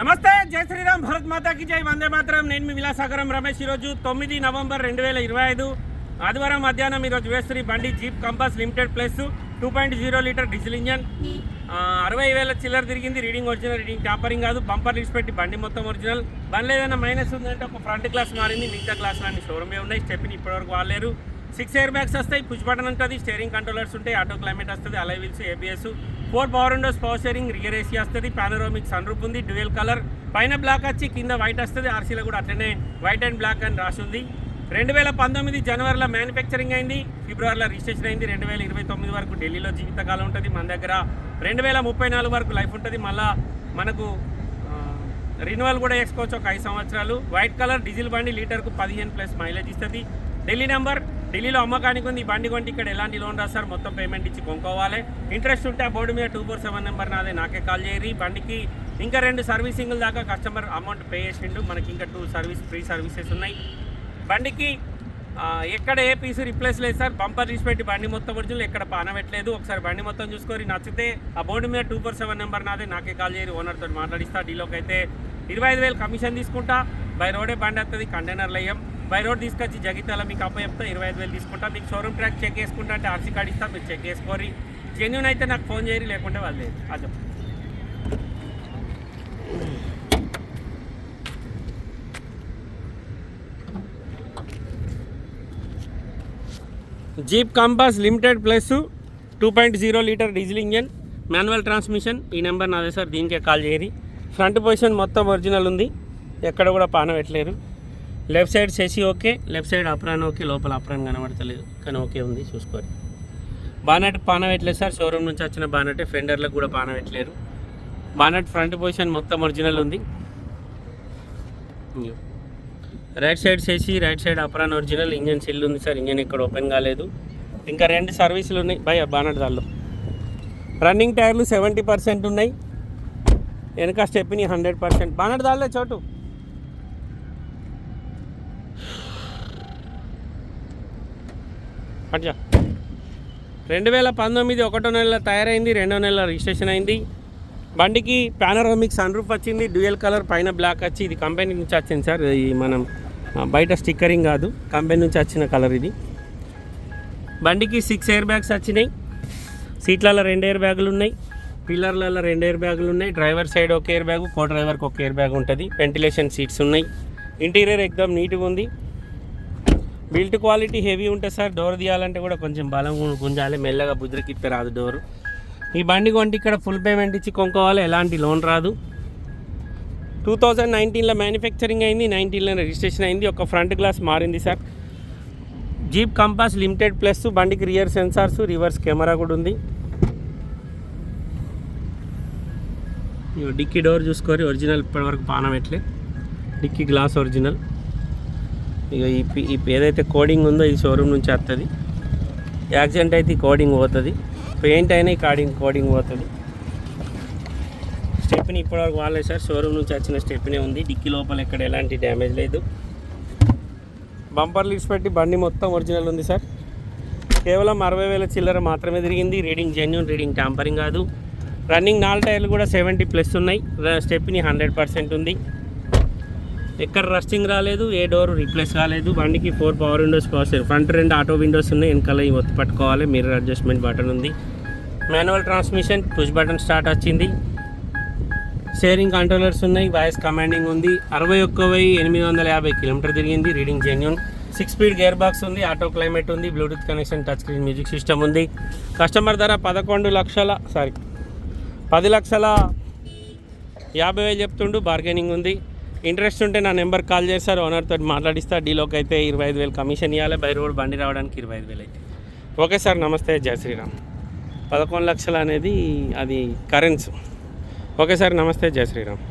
నమస్తే జై శ్రీరామ్ భరత్ మాతాకి జై వందే మాత్రం. నేను మీ విలాసాగరం రమేష్. ఈరోజు తొమ్మిది నవంబర్ రెండు వేల ఇరవై ఐదు. ఆదివారం మధ్యాహ్నం ఈరోజు వేస్తున్న బండి jeep compass limited plus two point zero litre diesel engine. అరవై వేల చిల్లర తిరిగింది రీడింగ్ ఒరిజినల్ రీడింగ్ టాపరింగ్ కాదు బంపర్ లిస్ట్ పెట్టి బండి మొత్తం ఒరిజినల్. బండ్లు ఏదైనా మైనస్ ఉందంటే ఒక ఫ్రంట్ గ్లాస్ మారింది మిగతా గ్లాస్ అన్ని షోరూమే ఉన్నాయి స్టెప్ని ఇప్పటివరకు వాడలేరు. సిక్స్ ఎయిర్ బ్యాగ్స్ వస్తాయి పుష్ బటన్ ఉంటుంది స్టీరింగ్ కంట్రోలర్స్ ఉంటాయి ఆటో క్లైమేట్ వస్తుంది alloy wheels ABS four power windows power steering rear AC వస్తుంది పానరోమిక్ సన్ రూప్ ఉంది డ్యూయల్ కలర్. పైన బ్లాక్ వచ్చి కింద వైట్ వస్తుంది ఆర్సీలో కూడా అట్లనే వైట్ అండ్ బ్లాక్ అని రాసి ఉంది. రెండు వేల పంతొమ్మిది జనవరిలో మ్యానుఫ్యాక్చరింగ్ అయింది ఫిబ్రవరిలో రిజిస్ట్రేషన్ అయింది రెండు వేల ఇరవై తొమ్మిది వరకు ఢిల్లీలో జీవితకాలం ఉంటుంది మన దగ్గర రెండు వేల ముప్పై నాలుగు వరకు లైఫ్ ఉంటుంది మళ్ళా మనకు రిన్యువల్ కూడా వేసుకోవచ్చు ఒక ఐదు సంవత్సరాలు. వైట్ కలర్ డీజిల్ బండి లీటర్కు పదిహేను ప్లస్ మైలేజ్ ఇస్తుంది. ఢిల్లీ నెంబర్ ఢిల్లీలో అమ్మకానికి ఉంది. బండి కొంటే ఇక్కడ ఎలాంటి లోన్ రాస్తారు మొత్తం పేమెంట్ ఇచ్చి కొనుక్కోవాలి. ఇంట్రెస్ట్ ఉంటే ఆ బోర్డు మీద టూ ఫోర్ సెవెన్ నెంబర్ నాదే. నాకే కాల్ చేయరు బండికి ఇంకా రెండు సర్వీసింగ్ల దాకా కస్టమర్ అమౌంట్ పే చేసిండు. మనకి ఇంకా టూ సర్వీస్ ఫ్రీ సర్వీసెస్ ఉన్నాయి. బండికి ఎక్కడ ఏ పీస్ రిప్లేస్ లేదు సార్. బంపర్ తీసి పెట్టి బండి మొత్తం ఒరిజినల్ ఎక్కడ పానబెట్టలేదు ఒకసారి బండి మొత్తం చూసుకొని నచ్చితే ఆ బోర్డు మీద టూ ఫోర్ సెవెన్ నెంబర్ నాదే. నాకే కాల్ చేయరు ఓనర్తో మాట్లాడిస్తా. డీలోకి అయితే ఇరవై ఐదు వేలు కమిషన్ తీసుకుంటా. బై రోడే బండి వస్తుంది కంటైనర్లు అయ్యాం బై రోడ్ తీసుకొచ్చి జగిత్యాల మీకు అప్ప చెప్తా ఇరవై ఐదు వేలు తీసుకుంటా. మీకు షోరూమ్ ట్రాక్ చెక్ చేసుకుంటా అంటే ఆర్సీ కార్డు ఇస్తా మీరు చెక్ చేసుకోరి జెన్యున్ అయితే నాకు ఫోన్ చేయరు లేకుంటే వాళ్ళు లేదు. అది. Jeep Compass limited plus two point zero litre diesel engine manual transmission ఈ నెంబర్ నాదే సార్ దీనికే కాల్ చేయరి ఫ్రంట్ పొజిషన్ మొత్తం ఒరిజినల్ ఉంది. ఎక్కడ కూడా పాన పెట్టలేరు left side సెసి okay left side apron okay లోపల అప్రాన్ కనబడతలేదు కానీ ఓకే ఉంది చూసుకోండి బానట్ పాన పెట్టలేదు సార్? షోరూమ్ నుంచి వచ్చిన బానటే ఫెండర్లకు కూడా పాన పెట్టలేరు బానట్ ఫ్రంట్ పొజిషన్ మొత్తం ఒరిజినల్ ఉంది. రైట్ సైడ్ చేసి right side apron original engine sill ఉంది సార్ ఇంజన్ ఇక్కడ ఓపెన్ కాలేదు. ఇంకా రెండు సర్వీసులు ఉన్నాయి. భయ బానట్ దానిలో రన్నింగ్ టైర్లు సెవెంటీ పర్సెంట్ ఉన్నాయి. వెనక స్టెప్ని హండ్రెడ్ పర్సెంట్ బానట్ దానిలో చోటు. అట్లా రెండు వేల పంతొమ్మిది ఒకటో నెల తయారైంది రెండో నెల రిజిస్ట్రేషన్ అయింది. బండికి పానరోమిక్ సన్ రూఫ్ వచ్చింది డ్యూయల్ కలర్ పైన బ్లాక్ వచ్చి ఇది కంపెనీ నుంచి వచ్చింది సార్. ఈ మనం బయట స్టిక్కరింగ్ కాదు కంపెనీ నుంచి వచ్చిన కలర్ ఇది. బండికి సిక్స్ ఎయిర్ బ్యాగ్స్ వచ్చినాయి. సీట్లలో రెండు ఎయిర్ బ్యాగులు ఉన్నాయి. పిల్లర్లలో రెండు ఎయిర్ బ్యాగులు ఉన్నాయి. డ్రైవర్ సైడ్ ఒక ఎయిర్ బ్యాగ్ కో డ్రైవర్కి ఒక ఎయిర్ బ్యాగ్ ఉంటుంది. వెంటిలేషన్ సీట్స్ ఉన్నాయి. ఇంటీరియర్ ఎక్దమ్ నీట్గా ఉంది. బిల్ట్ క్వాలిటీ హెవీ ఉంటుంది సార్ డోర్ తీయాలంటే కూడా కొంచెం బలం గుంజాలి. మెల్లగా బుద్ధికిప్పే రాదు డోరు. ఈ బండి కొంటే ఇక్కడ ఫుల్ పేమెంట్ ఇచ్చి కొనుక్కోవాలి ఎలాంటి లోన్ రాదు. టూ థౌజండ్ నైన్టీన్లో మ్యానుఫ్యాక్చరింగ్ అయింది నైన్టీన్లో రిజిస్ట్రేషన్ అయింది ఒక ఫ్రంట్ గ్లాస్ మారింది sir. Jeep Compass limited plus బండికి రియర్ సెన్సార్స్ రివర్స్ కెమెరా కూడా ఉంది. డిక్కీ డోర్ చూసుకోరి ఒరిజినల్ ఇప్పటివరకు పానమెట్లే డిక్కీ గ్లాస్ ఒరిజినల్ ఇక ఈ ఈ ఏదైతే కోడింగ్ ఉందో ఈ షోరూమ్ నుంచి వస్తుంది యాక్సిడెంట్ అయితే ఈ కోడింగ్ పోతుంది. పెయింట్ అయినా ఈ కార్డింగ్ కోడింగ్ పోతుంది. స్టెప్ని ఇప్పటివరకు వాళ్ళే సార్. షోరూమ్ నుంచి వచ్చిన స్టెప్నే ఉంది. డిక్కీ లోపల ఎక్కడ ఎలాంటి డ్యామేజ్ లేదు. బంపర్ లీడ్స్ పెట్టి బండి మొత్తం ఒరిజినల్ ఉంది సార్. కేవలం అరవై వేల చిల్లర మాత్రమే తిరిగింది. రీడింగ్ జెన్యున్ రీడింగ్ ట్యాంపరింగ్ కాదు. రన్నింగ్ నాలుగు టైర్లు కూడా సెవెంటీ ప్లస్ ఉన్నాయి. స్టెప్ని హండ్రెడ్ పర్సెంట్ ఉంది. ఎక్కడ రస్టింగ్ రాలేదు ఏ డోర్ రీప్లేస్ కాలేదు బండికి four power windows power front రెండు ఆటో విండోస్ ఉన్నాయి. వెనకాల ఈ ఒత్తి పట్టుకోవాలి. మిర్రర్ అడ్జస్ట్మెంట్ బటన్ ఉంది. Manual transmission push button start వచ్చింది. షేరింగ్ కంట్రోలర్స్ ఉన్నాయి. వాయిస్ కమాండింగ్ ఉంది. అరవై ఒక్క వెయ్యి ఎనిమిది వందల యాభై కిలోమీటర్ తిరిగింది. Reading genuine six speed gear box ఉంది. ఆటో క్లైమేట్ ఉంది. Bluetooth connection touch screen music system ఉంది. కస్టమర్ ధర పదకొండు లక్షల సారీ పది లక్షల యాభై వేలు చెప్తుండు. బార్గెనింగ్ ఉంది. ఇంట్రెస్ట్ ఉంటే నా నెంబర్ కాల్ చేస్తారు ఓనర్తో మాట్లాడిస్తా డీలోకి అయితే ఇరవై ఐదు వేలు కమిషన్ ఇవ్వాలి బై రోడ్ బండి రావడానికి ఇరవై ఐదు వేలు అయితే. ఓకే సార్ నమస్తే జై శ్రీరామ్. పదకొండు లక్షలు అనేది అది కరెన్స్. ఓకే సార్ నమస్తే జై శ్రీరామ్.